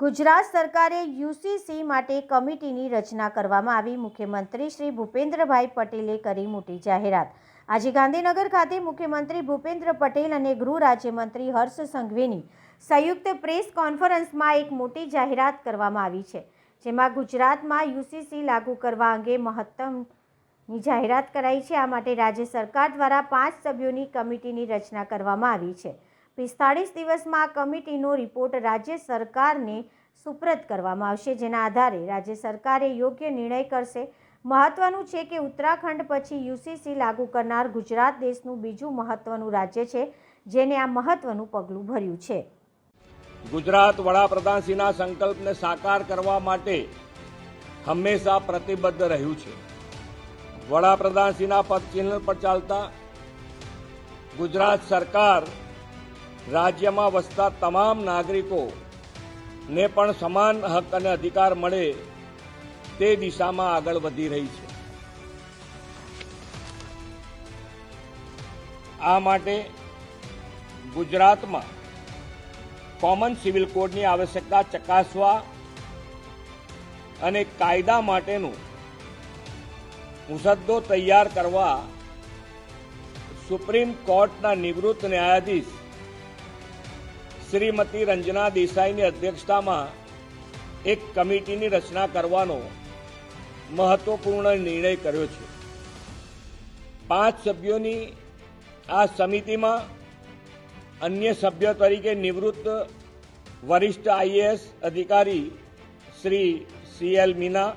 ગુજરાત સરકારે યુસીસી માટે કમિટીની રચના કરવામાં આવી. મુખ્યમંત્રી શ્રી ભૂપેન્દ્રભાઈ પટેલે કરી મોટી જાહેરાત. આજે ગાંધીનગર ખાતે મુખ્યમંત્રી ભૂપેન્દ્ર પટેલ અને ગૃહ રાજ્યમંત્રી હર્ષ સંઘવીની સંયુક્ત પ્રેસ કોન્ફરન્સમાં એક મોટી જાહેરાત કરવામાં આવી છે, જેમાં ગુજરાતમાં યુસીસી લાગુ કરવા અંગે મહત્તમની જાહેરાત કરાઈ છે. આ માટે રાજ્ય સરકાર દ્વારા પાંચ સભ્યોની કમિટીની રચના કરવામાં આવી છે. પિસ્તાળીસ દિવસમાં કમિટીનો રિપોર્ટ રાજ્ય સરકારને સુપ્રત કરવામાં આવશે. જેના આધારે રાજ્ય સરકારે યોગ્ય નિર્ણય કરશે. મહત્વનું છે કે ઉત્તરાખંડ પછી યુસીસી લાગુ કરનાર ગુજરાત દેશનું બીજું મહત્વનું રાજ્ય છે, જેને આ મહત્વનું પગલું ભર્યું છે. ગુજરાત વડાપ્રધાનશ્રીના સંકલ્પને સાકાર કરવા માટે હંમેશા પ્રતિબદ્ધ રહ્યું છે. વડાપ્રધાનશ્રીના પદચિહ્ન પર ચાલતા ગુજરાત સરકાર રાજ્યમાં વસતા તમામ નાગરિકોને પણ સમાન હક અને અધિકાર મળે તે દિશામાં આગળ વધી રહી છે. આ માટે ગુજરાતમાં કોમન સિવિલ કોડની આવશ્યકતા ચકાસવા અને કાયદા માટેનું મુસદ્દો તૈયાર કરવા સુપ્રીમ કોર્ટના નિવૃત્ત ન્યાયાધીશ શ્રીમતી રંજના દેસાઈની અધ્યક્ષતામાં એક કમિટીની રચના કરવાનો મહત્વપૂર્ણ નિર્ણય કર્યો છે. પાંચ સભ્યોની આ સમિતિમાં અન્ય સભ્ય તરીકે નિવૃત્ત વરિષ્ઠ આઈએએસ અધિકારી Shri C L Meena,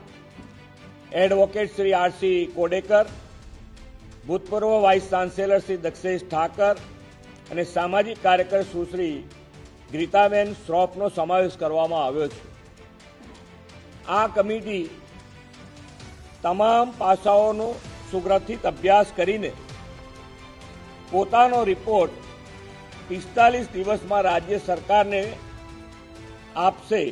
advocate Shri R C Kodekar, ભૂતપૂર્વ વાઇસ ચાન્સેલર શ્રી દક્ષેશ ઠાકર અને સામાજિક કાર્યકર સુશ્રી ગીતાબેન શ્રોફનો સમાવેશ કરવામાં આવ્યો છે. આ કમિટી તમામ પાસાઓનો સુગ્રથિત અભ્યાસ કરીને પોતાનો રિપોર્ટ પિસ્તાલીસ દિવસમાં રાજ્ય સરકારને આપશે.